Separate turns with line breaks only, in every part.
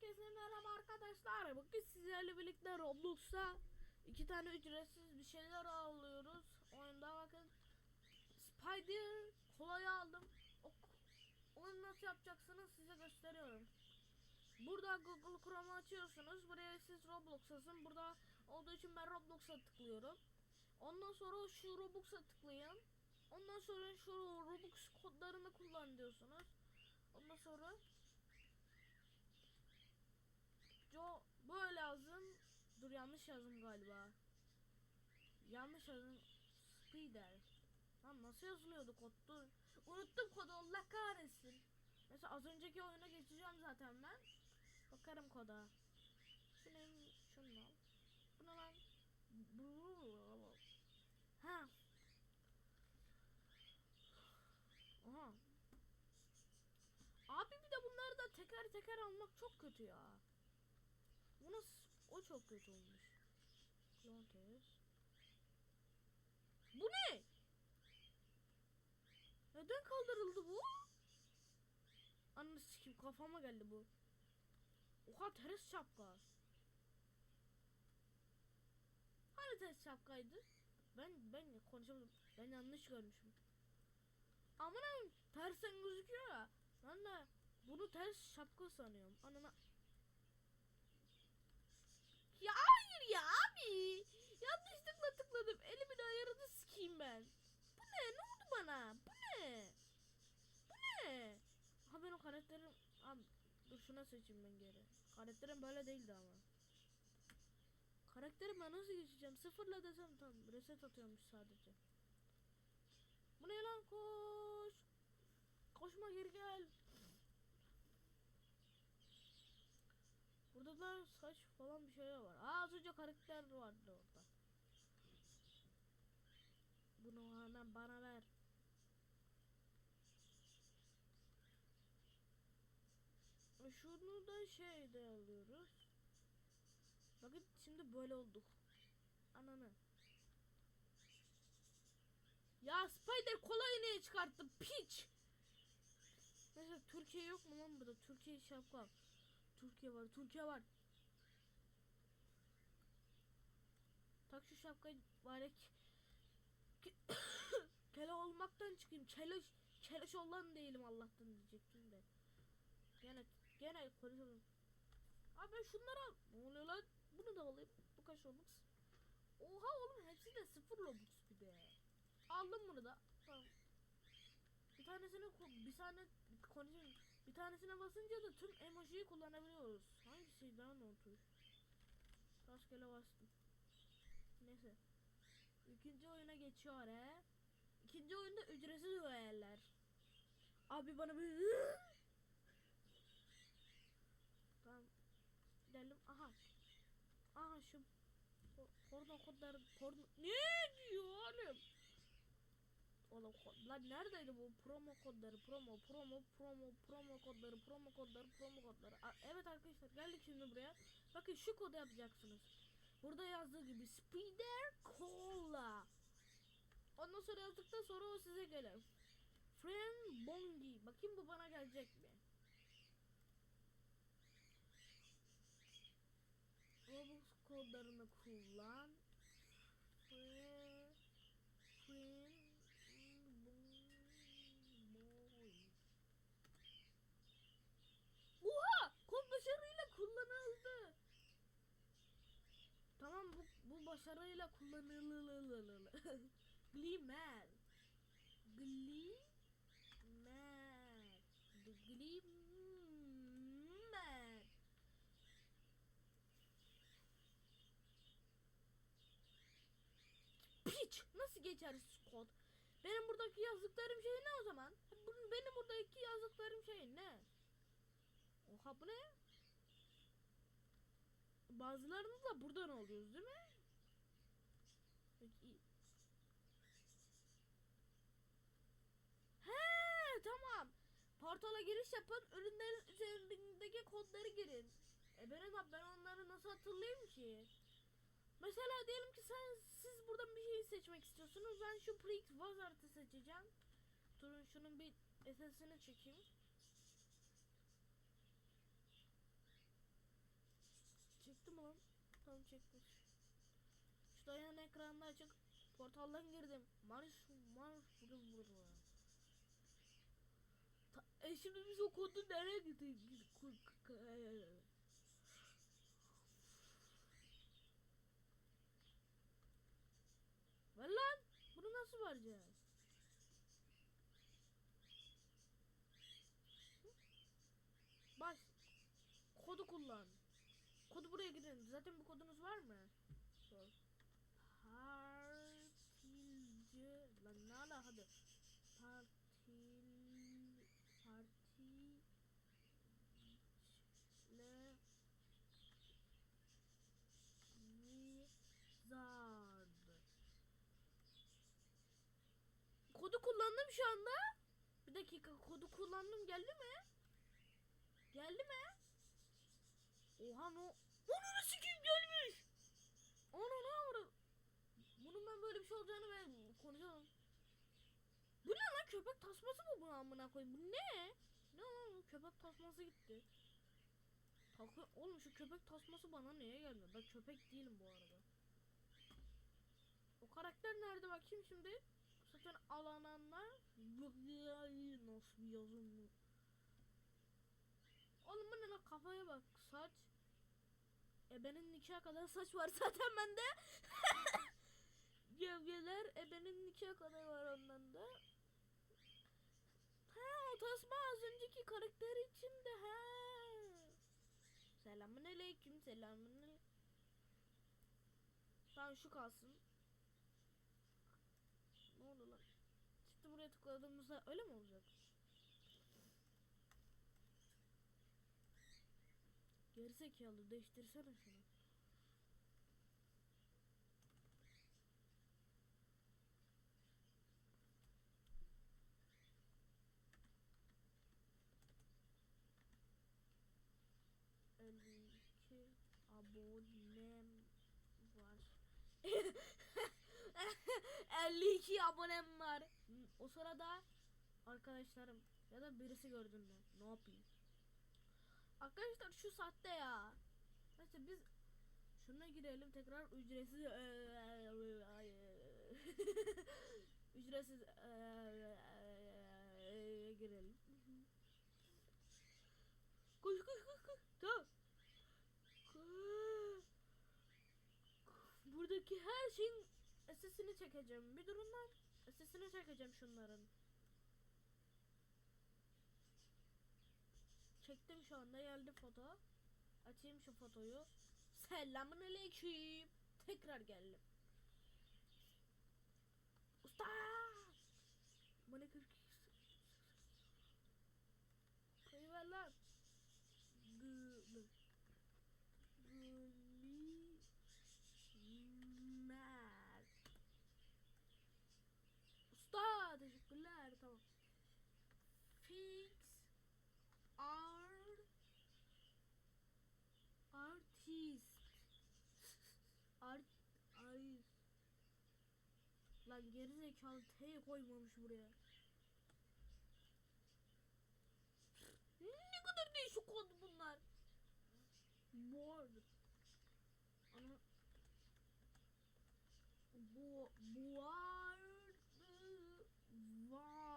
Herkese merhaba arkadaşlar. Bugün sizlerle birlikte Roblox'ta iki tane ücretsiz bir şeyler alıyoruz. Oyunda bakın Spider kolayı aldım. O, onu nasıl yapacaksınız size gösteriyorum. Burada Google Chrome'u açıyorsunuz. Buraya siz Roblox. Burada olduğu için ben Roblox'a tıklıyorum. Ondan sonra şu Roblox'a tıklayın. Ondan sonra şu Robux kodlarını kullan diyorsunuz. Ondan sonra Jo böyle yazın. Dur yanlış yazdım galiba. Yanlış yazdım. Spider. Lan nasıl yazılıyordu kod? Dur. Unuttum kodu Allah kahretsin. Mesela az önceki oyuna geçeceğim zaten ben. Bakarım koda. Şunu şunu al. Bu ne lan? Bu- Ha. Aha. Abi bir de bunları da teker teker almak çok kötü ya. Bu nasıl? O çok kötü olmuş. Plantes. Bu ne? Neden kaldırıldı bu? Ananı sikeyim kafama geldi bu. Oha ters şapka. Hani ters şapkaydı? Ben ben konuşamadım. Ben yanlış görmüşüm. Aman tersten gözüküyor ya. Ben de bunu ters şapka sanıyorum. Anana ya hayır ya abi. Yanlışlıkla tıkladım. Elimin ayarını sikeyim ben. Bu ne? Ne oldu bana? Bu ne? Bu ne? Ha ben o karakterim... Abi dur şuna seçeyim ben geri. Karakterim böyle değildi ama. Karakterim ben nasıl geçeceğim? Sıfırla desem tamam. Reset atıyormuş sadece. Bu ne lan koş. Koşma geri gel. Burada da saç falan bir şeyler var. Aa az önce karakter vardı orada. Bunu hemen bana ver. E, Şunu da şeyde alıyoruz. Bakın şimdi böyle olduk. Ananı. Ya Spider kolayı niye çıkarttın piç? Mesela Türkiye yok mu lan burada? Türkiye şapka. Türkiye var, Türkiye var. Tak şu şapkayı bari kele olmaktan çıkayım. Keleş, keleş olan değilim Allah'tan diyecektim de. Gene gene konuşalım. Abi ben şunları al. Ne oluyor lan? Bunu da alayım. Bu kaç Robux? Oha oğlum hepsi de sıfır Robux bir de. Aldım bunu da. Tamam. Bir tanesini bir tane konuşayım. Bir tanesine basınca da tüm emojiyi kullanabiliyoruz. Hangisiydi lan o tuş? Rastgele bastım. Neyse. İkinci oyuna geçiyor he. İkinci oyunda ücretsiz öğeler. Abi bana bir... tamam. Gidelim. Aha. Aha şu po- porno kodları porno... Ne? Oğlum ko- lan neredeydi bu promo kodları? Promo promo promo promo kodları promo kodları promo kodları. A- evet arkadaşlar geldik şimdi buraya. Bakın şu kodu yapacaksınız. Burada yazdığı gibi Spider Cola. Ondan sonra yazdıktan sonra o size gelir. Friend Bongi. Bakayım bu bana gelecek mi? Robux kodlarını kullan Friend Friend Boy. Oha! Kod başarıyla kullanıldı. Tamam başarıyla kullanıldı. Glimmer. Glimmer. Glimmer. Piç! Nasıl geçer kod? Benim buradaki yazdıklarım şey ne o zaman? Benim buradaki yazdıklarım şey ne? Oha bu ne? Bazılarını da buradan alıyoruz değil mi? Peki. He tamam. Portala giriş yapın. Ürünlerin üzerindeki kodları girin. E ben, ben onları nasıl hatırlayayım ki? Mesela diyelim ki sen siz buradan bir şey seçmek istiyorsunuz. Ben şu Prix Wizard'ı seçeceğim. Durun şunun bir SS'ini çekeyim. çekmiş. Şu dayan ekranında açık. Portaldan girdim. Marş marş vurur vurur. E şimdi biz o kodu nereye gittik? Ver lan. Bunu nasıl vereceğiz? Baş. Kodu kullan. Kodu buraya girin. Zaten bu kodunuz var mı? Kullandım şu anda. Bir dakika kodu kullandım geldi mi? Geldi mi? Oha no. Onu sikeyim gelmiş. Onu ne avradı? Bunun ben böyle bir şey olacağını ben konuşamam. Bu ne lan köpek tasması mı bu amına koyayım? Bu ne? Ne lan köpek tasması gitti. Takı oğlum şu köpek tasması bana neye gelmiyor? Ben köpek değilim bu arada. O karakter nerede bakayım şimdi? Zaten alananlar nasıl bir yazım bu? Oğlum bu ne lan kafaya bak saç. Ebenin nikah kadar saç var zaten bende. Gövgeler ebenin nikah kadar var ondan da. Ha o tasma az önceki karakter içinde ha. Selamun aleyküm selamun aleyküm. Tamam şu kalsın. Ne oldu lan? Şimdi buraya tıkladığımızda öyle mi olacak? Gerizekalı değiştirsene şunu. Elli iki abonem var. 52 abonem var. O sırada arkadaşlarım ya da birisi gördün mü? Ne yapayım? Arkadaşlar şu saatte ya. Neyse biz şuna girelim tekrar ücretsiz ücretsiz girelim. Koş koş koş koş. Tamam. Buradaki her şeyin sesini çekeceğim. Bir durun lan. Sesini çekeceğim şunların. Çektim şu anda geldi foto. Açayım şu fotoyu. Selamun aleyküm. Tekrar geldim. Usta! Bana 42 Kayıver lan. Gülü. Gülü. Mer. Usta teşekkürler tamam. Fix art artist art artist lan gerizekalı T koymamış buraya. Ne kadar değişik kod bunlar. Board. Ana bu board walk.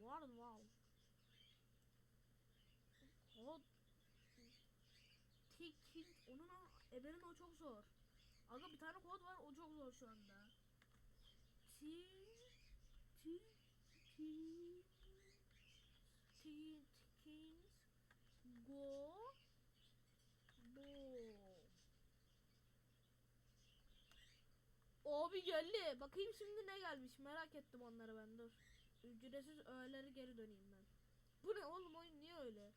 Board walk. Kod Tikin onun ebenin o çok zor. Aga bir tane kod var o çok zor şu anda. Ti ti ti ti tikins go bo Abi geldi. Bakayım şimdi ne gelmiş. Merak ettim onları ben dur. Ücretsiz öğeleri geri döneyim ben. Bu ne oğlum oyun niye öyle?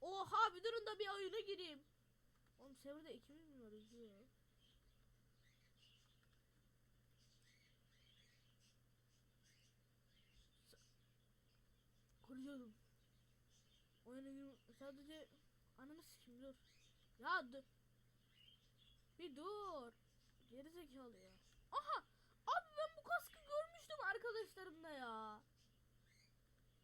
Oha bir durun da bir oyuna gireyim. Oğlum serverda ikimiz mi varız ya? Kuruyordum. Oyuna girme sadece ananı sikim dur. Ya dur. Bir dur. Geri zekalı ya. Aha! Abi ben bu kaskı görmüştüm arkadaşlarımda ya.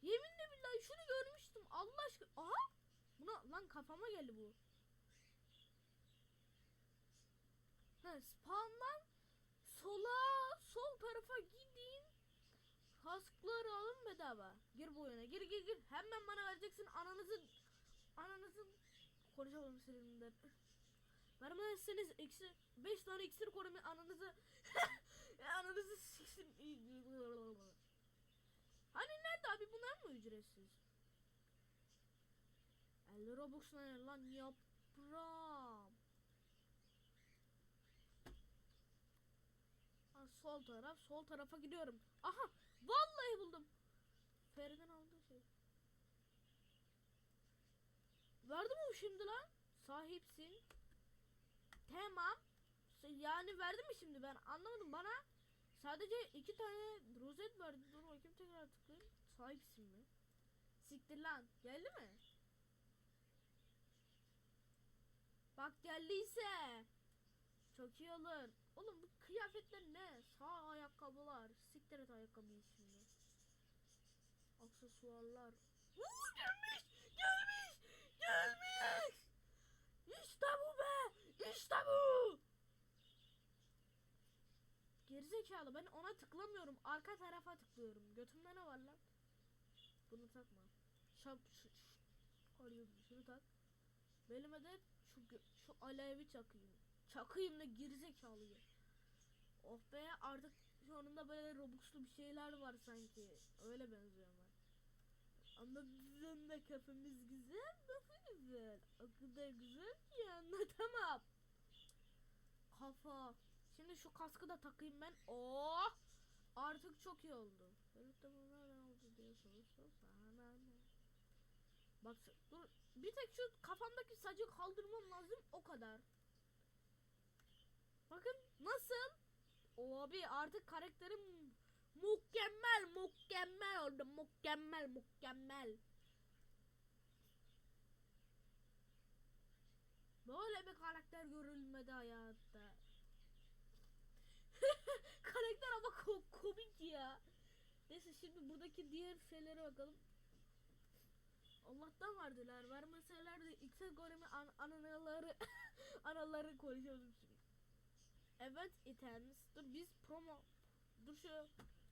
Yeminle billahi şunu görmüştüm. Allah aşkına. Aha! Buna lan kafama geldi bu. Ha, spawn'dan sola sol tarafa gidin. Kaskları alın bedava. Gir bu oyuna. Gir gir gir. Hemen bana vereceksin ananızın ananızın konuşamadım seninle. Vermezseniz eksi 5 tane iksir korumu ananızı ananızı siksin. Hani nerede abi bunlar mı ücretsiz? 50 Robux ne lan yaprağım. Ha, sol taraf, sol tarafa gidiyorum. Aha, vallahi buldum. Feriden aldığı şey. Verdi mi şimdi lan? Sahipsin. Tamam. Yani verdi mi şimdi ben anlamadım bana. Sadece iki tane rozet verdi. Dur bakayım tekrar tıklayayım. Sahipsin mi? Siktir lan. Geldi mi? Bak geldiyse. Çok iyi olur. Oğlum bu kıyafetler ne? Sağ ayakkabılar. Siktir et ayakkabıyı şimdi. Aksesuarlar. Uuu gelmiş! Gelmiş! Gelmiş! İşte bu be! İşte bu! Gerizekalı ben ona tıklamıyorum. Arka tarafa tıklıyorum. Götümde ne var lan? Bunu takma. Şap şu, şu. Şunu tak. Belime de şu, şu alevi çakayım. Çakayım da gerizekalıyı. Oh be artık sonunda böyle robuxlu bir şeyler var sanki. Öyle benziyor ama. Bizim de kafamız güzel, nasıl güzel? O kadar güzel ki anlatamam. Kafa. Şimdi şu kaskı da takayım ben. Oh! Artık çok iyi oldu. Ferit de buna ne oldu diye sorursa sana ne? Bak dur bir tek şu kafamdaki sacı kaldırmam lazım o kadar. Bakın nasıl? O abi artık karakterim mükemmel mükemmel oldu mükemmel mükemmel. Böyle bir karakter görülmedi hayatta. karakter ama ko- komik ya. Neyse şimdi buradaki diğer şeylere bakalım. Allah'tan verdiler. Vermeseler de X'e golemi an anaları anaları konuşuyordum. Evet items. Dur biz promo dur şu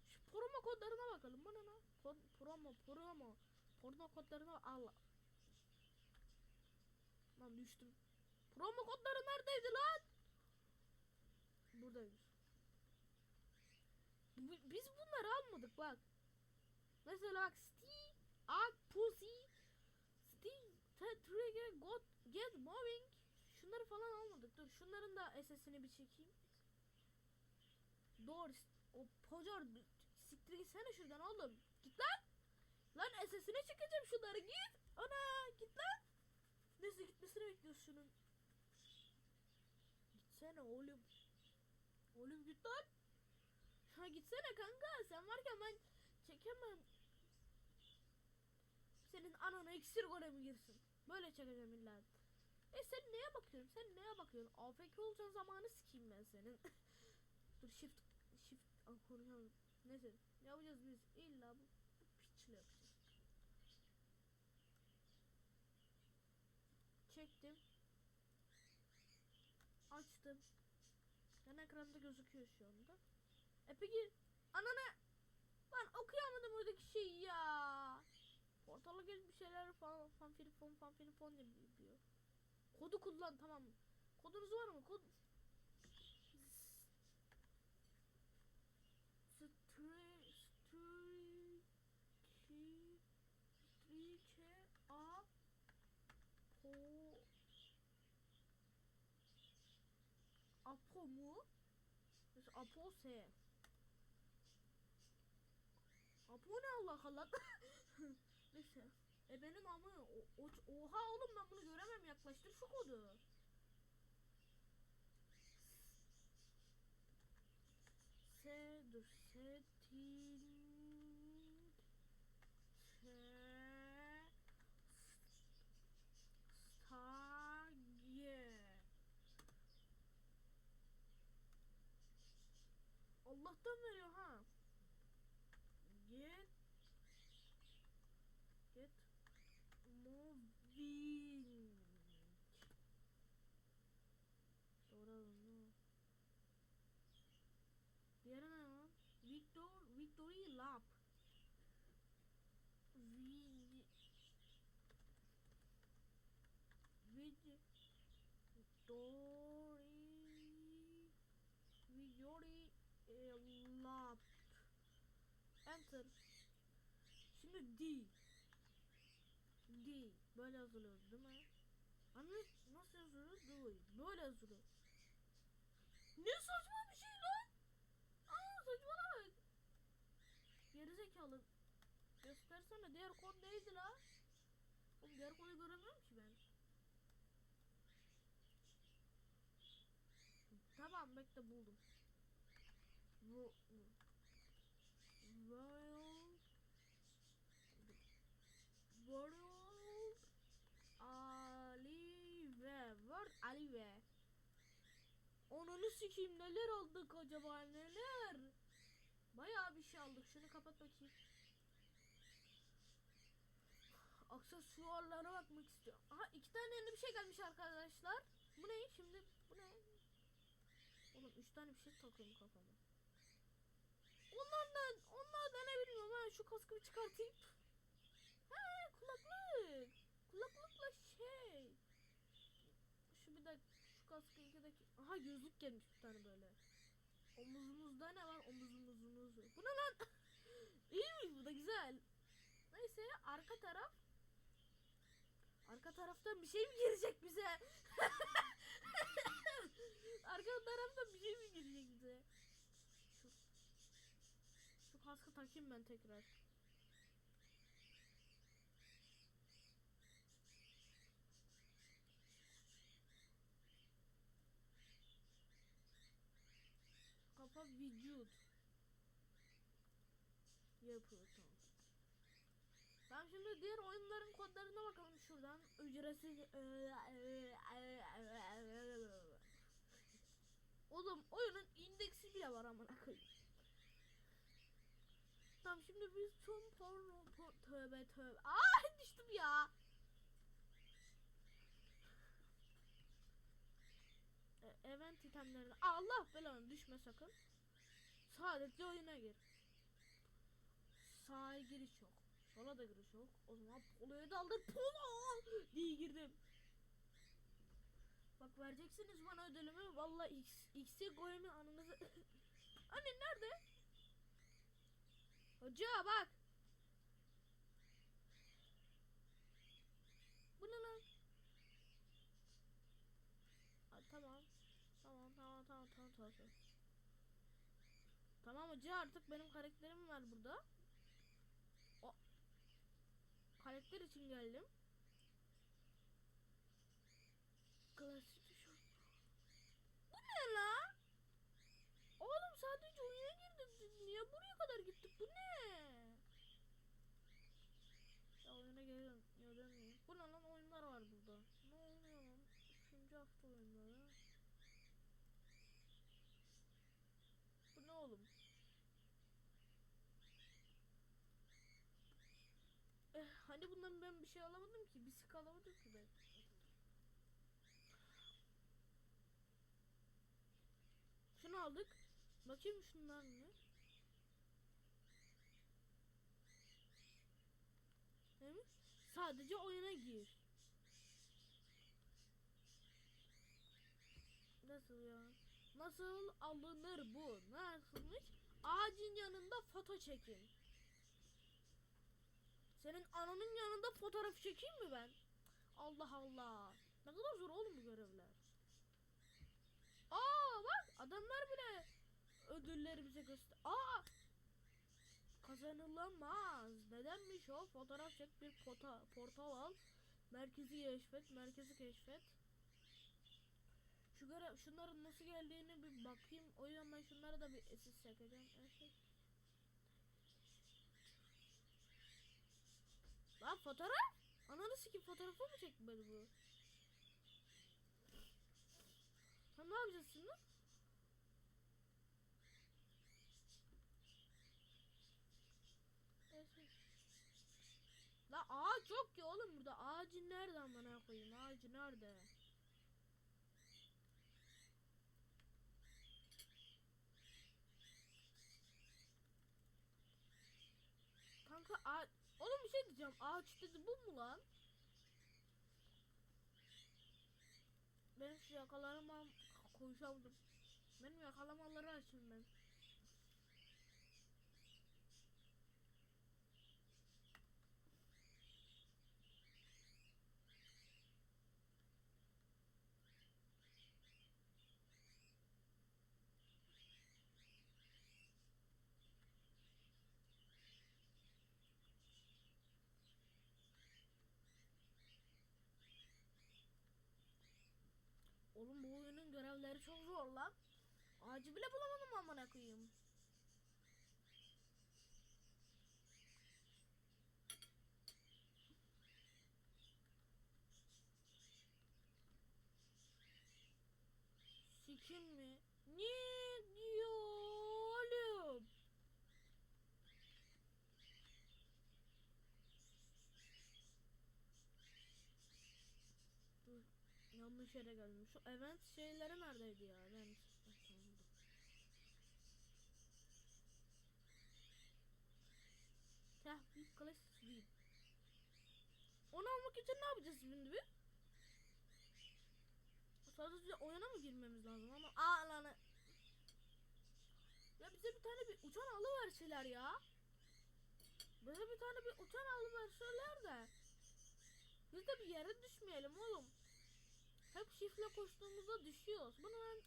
şu promo kodlarına bakalım. Bana ne? Pro- promo promo porno kodlarına al. Lan düştüm. Promo kodları neredeydi lan? Buradaymış. Biz bunları almadık bak. Mesela bak Steve, Ag, Pussy, Ted Trigger, God, Get Moving. Şunları falan almadık. Dur şunların da SS'ini bir çekeyim. Doğru. O pocar siktir gitsene şuradan oğlum. Git lan. Lan SS'ine çekeceğim şunları git. Ana git lan. Neyse gitmesini bekliyoruz şunun. Gitsene oğlum. Oğlum git lan. Ha gitsene kanka sen varken ben çekemem. Senin anana iksir golemi girsin. Böyle çekeceğim illa. E sen neye bakıyorsun? Sen neye bakıyorsun? AFK olacağın zamanı sikeyim ben senin. Dur shift shift konuşamadım. Neyse yapacağız biz. İlla bu, bu piçle yapacağız. Çektim. Açtım. Yan ekranda gözüküyor şu anda. E peki anana ben okuyamadım oradaki şeyi ya. Portala gel bir şeyler falan diyor. Kodu kullan tamam. Kodunuz var mı? Kod Strike A Po Apo mu? Apo S. Apo ne Allah Allah? Neyse. E benim ama o, o- oha oğlum ben bunu göremem yaklaştır şu kodu. Se dur setting se stage Allah'tan veriyor Dori Viori Lap e Enter Şimdi D D böyle yazılıyor değil mi? Anne nasıl yazılıyor? Dori böyle yazılıyor. Ne saçma bir şey lan? Aa saçmalama. Gerizekalı. Göstersene diğer kod neydi la? Oğlum diğer kodu göremiyorum ki Tamam bekle buldum. Bu World World Alive. World Alive. Onunu sikeyim neler aldık acaba neler? Bayağı bir şey aldık. Şunu kapat bakayım. Aksesuarlara bakmak istiyorum. Aha iki tane yeni bir şey gelmiş arkadaşlar. Bu ne? Şimdi bu ne Oğlum üç tane bir şey takıyorum kafama Onlardan, onlardan ne bilmiyorum ben şu kaskı bir çıkartayım. He kulaklık. Kulaklıkla şey. Şu bir dakika şu kaskı iki dakika. Aha gözlük gelmiş bir tane böyle. Omuzumuzda ne var omuzumuzumuz. Bu ne lan? İyiymiş bu da güzel. Neyse arka taraf. Arka taraftan bir şey mi girecek bize? arka taraftan bir şey mi girecek bize? Şu şu kaskı takayım ben tekrar. Kafa vücut. Yapıyor tamam. Tamam şimdi diğer oyunların kodlarına bakalım şuradan. Ücretsiz. Oğlum oyunun indeksi bile var amına koyayım. Tamam şimdi biz tüm porno por tövbe tövbe. Aa düştüm ya. E, event itemlerine Allah belanı düşme sakın. Sadece oyuna gir. Sağa giriş yok. Sola da giriş yok. O zaman poloya daldır. Polo diye girdim. Bak vereceksiniz bana ödülümü. Vallahi X, X'e koyayım anınızı. Anne nerede? Hoca bak. Bu ne lan? Ha, tamam. Tamam tamam tamam tamam tamam. Tamam, hoca artık benim karakterim var burada. O karakter için geldim. Klasik tişört. Bu ne la? Oğlum sadece oyuna Niye buraya kadar gittik? Bu ne? Ya oyuna geliyorum. Ya dönmeyeyim. Bu ne lan oyunlar var burada. Ne oynuyor lan? Üçüncü hafta oyunları. Bu ne oğlum? Eh, hani bundan ben bir şey alamadım ki. Bir sik alamadım ki ben. Şunu aldık. Bakayım şunlar ne? Sadece oyuna gir. Nasıl ya? Nasıl alınır bu? Nasılmış? Ağacın yanında foto çekin. Senin ananın yanında fotoğraf çekeyim mi ben? Allah Allah. Ne kadar zor oğlum bu görevler. Aa bak adamlar bile ödülleri bize göster. Aa kazanılamaz. Nedenmiş o? Fotoğraf çek bir pota, portal al. Merkezi keşfet, merkezi keşfet. Şu görev, şunların nasıl geldiğini bir bakayım. O yüzden ben şunlara da bir esis çekeceğim. Esis. Lan fotoğraf? Ananı sikim fotoğrafı mı çekmedi bu? Sen ne yapacağız şimdi? Neyse. La ağaç yok oğlum burada. Ağacı nereden bana koyayım? Ağacı nerede? Kanka ağaç... Oğlum bir şey diyeceğim. Ağaç dedi bu mu lan? Benim şu yakalarıma konuşamadım. Benim yakalamaları açayım ben. Çok zor lan. Ağacı bile bulamadım amına koyayım. Sikim mi? Ne diyor oğlum? Dur, yanlış yere geldim. Şu event şeyleri neredeydi ya? Tamam, dur. Tahbik kılıç speed. Onu almak için ne yapacağız şimdi biz? Sadece oyuna mı girmemiz lazım ama aa lan ya bize bir tane bir uçan alıverseler ya. Bize bir tane bir uçan alıverseler de. Biz de bir yere düşmeyelim oğlum. Hep şifle koştuğumuzda düşüyoruz. Bunu ben...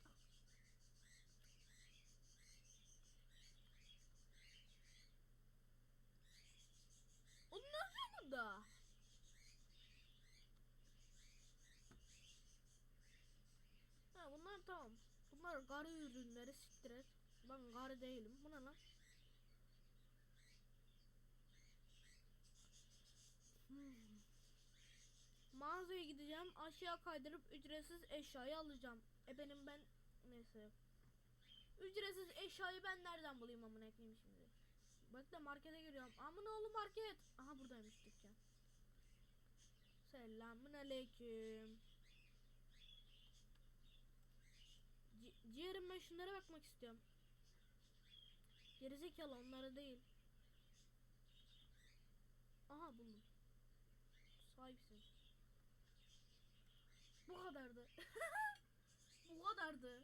O ne yapıyor burada? Ha bunlar tamam. Bunlar garı ürünleri siktir et. Ben garı değilim. Bu ne? Mağazaya gideceğim. Aşağı kaydırıp ücretsiz eşyayı alacağım. E benim ben neyse. Ücretsiz eşyayı ben nereden bulayım amına koyayım şimdi? Bak da markete giriyorum. Amına oğlu market. Aha buradaymış dükkan. Selamun aleyküm. Ci- ciğerim ben şunlara bakmak istiyorum. Gerizekalı onlara değil. Aha buldum. Sahipsin. Bu kadardı. Bu kadardı.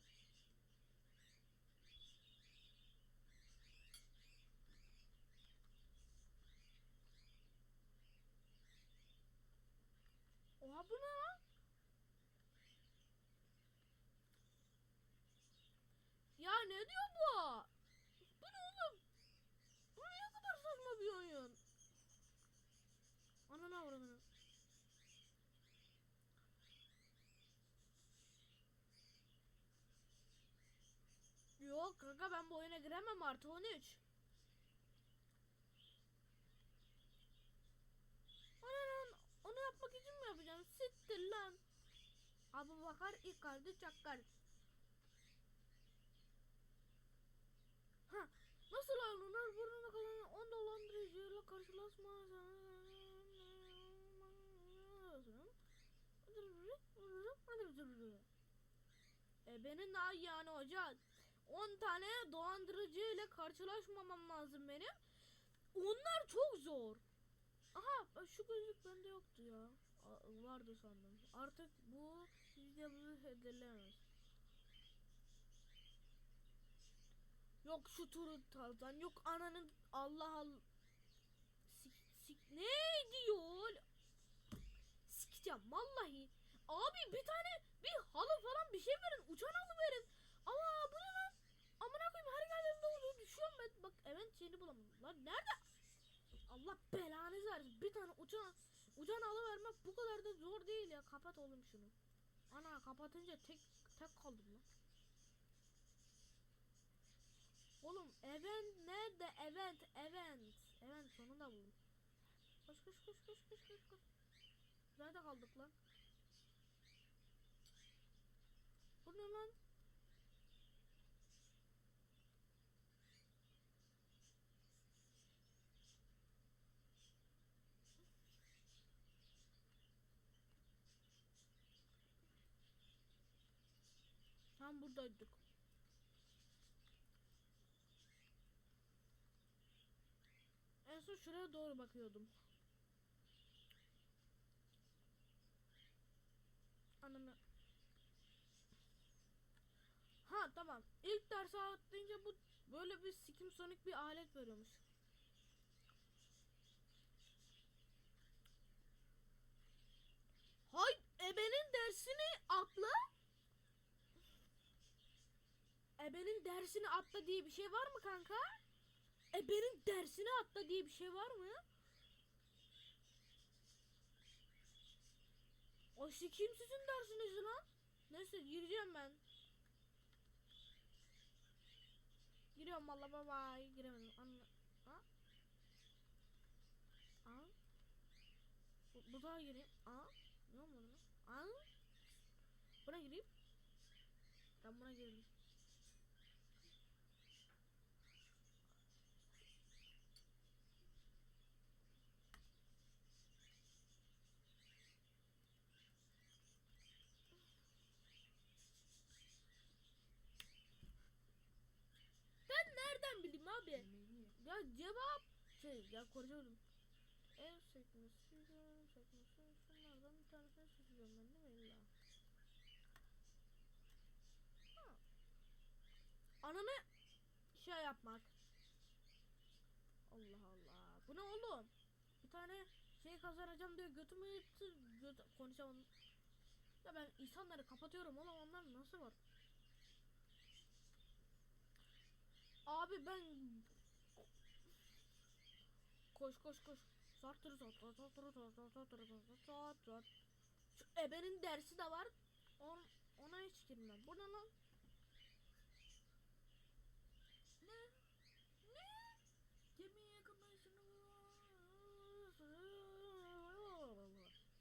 Oha bu ne lan? Ya ne diyor bu? Bu ne oğlum? Bu ne kadar saçma bir oyun? Ananı avradını. Yok kanka ben bu oyuna giremem artı 13. Ananın onu yapmak için mi yapacağım? Sittir lan. Abu Bakar Icardi Çakkar. Ha, nasıl alınır? Burnuna kalan 10 dolandırıcıyla karşılaşma. E benim daha yani hoca 10 tane dolandırıcı ile karşılaşmamam lazım benim. Onlar çok zor. Aha şu gözlük bende yoktu ya. Vardı sandım. Artık bu videomu edilemez. Yok şu turu tarzan yok ananın Allah Allah. Sik, sik, ne diyor? Sikeceğim vallahi. Abi bir tane bir halı falan bir şey verin. Uçan halı verin. Aa bu ne lan? Amına koyayım her geldiğimde oluyor. Düşüyorum evet şeyini bulamadım. Lan nerede? Allah belanızı versin. Bir tane uçan uçan halı vermek bu kadar da zor değil ya. Kapat oğlum şunu. Ana kapatınca tek tek kaldım lan. Oğlum event nerede? Event, event. Event sonunda buldum. Koş koş koş koş koş koş koş. Nerede kaldık lan? Bu ne lan? Tam buradaydık. En son şuraya doğru bakıyordum. Ananı. Ha tamam. İlk dersi atlayınca bu böyle bir sikim sonik bir alet veriyormuş. Hay ebenin dersini atla. Ebenin dersini atla diye bir şey var mı kanka? Ebenin dersini atla diye bir şey var mı? O kim sizin dersiniz lan? Neyse gireceğim ben. Giriyorum valla bye bye. Giremedim. Anla. Ha? Aa. Bu, bu daha gireyim. Aa. Ne olmadı lan? Aa. Buna gireyim. Ben buna girdim. Ben nereden bileyim abi? Ya cevap şey ya konuşamadım. Ev sekmesi, sekmesi şunlardan bir tanesini seçeceğim ben değil mi illa? Ha. Ananı şey yapmak. Allah Allah. Bu ne oğlum? Bir tane şey kazanacağım diye götümü yırttı. Göt konuşamadım. Ya ben insanları kapatıyorum oğlum onlar nasıl var? Abi ben koş koş koş. Sartır sartır sartır sartır sartır sartır sartır. Şu ebenin dersi de var. On, ona hiç girmem. Bu ne lan? Ne? Ne? Gemiye yakınlaşın.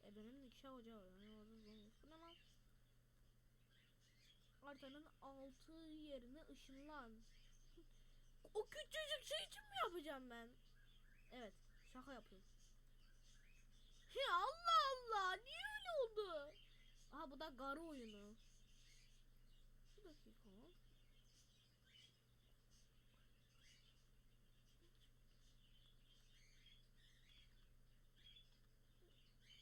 Ebenin iki ocağı. Bu ne lan? Artanın altı yerine ışınlan. O küçücük şey için mi yapacağım ben? Evet, şaka yapıyorum. Ya Allah Allah, niye öyle oldu? Aha bu da garı oyunu. Bir dakika.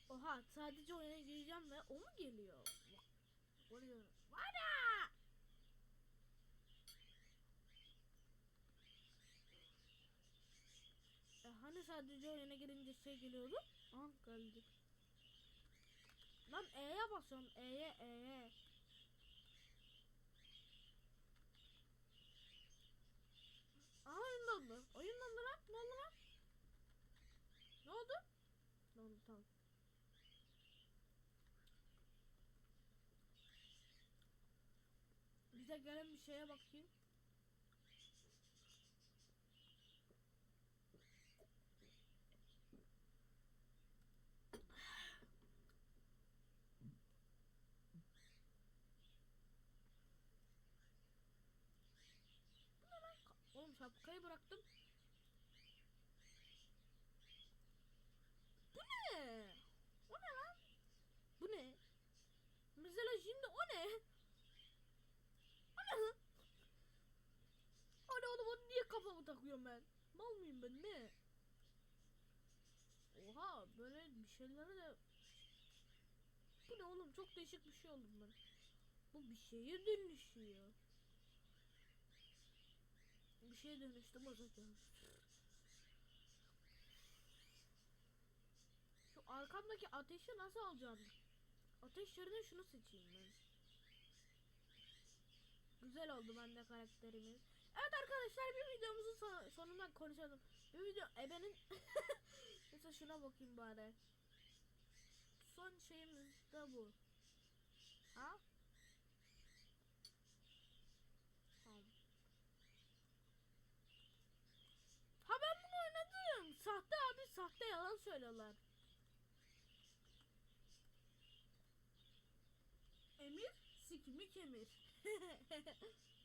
Oha sadece oyuna gireceğim ve o mu geliyor? Var ya. Var ya. E, hani sadece oyuna girince şey geliyordu? Ah geldi. Lan E'ye basıyorum. E'ye E'ye. Aha oyun dondu. Oyun dondu lan. Ne oldu lan? Ne oldu? Dondu tamam. Bize gelen bir şeye bakayım. Şapkayı bıraktım. Bu ne? O ne lan? Bu ne? Mesela şimdi o ne? O ne? O ne oğlum onu niye kafama takıyorum ben? Mal mıyım ben ne? Oha böyle bir şeylere de... Bu ne oğlum çok değişik bir şey oldum ben. Bu bir şeye dönüşüyor. Şeye dönüştüm o zaman. Şu arkamdaki ateşi nasıl alacağım? Ateş yerine şunu seçeyim ben. Güzel oldu bende karakterimiz. Evet arkadaşlar bir videomuzun son- sonuna konuşalım. Bir video ebenin Mesela şuna bakayım bari. Son şeyimiz de bu. Ha? Tamam. Ha ben bunu oynadım. Sahte abi sahte yalan söylüyorlar. Emir sikimi kemir.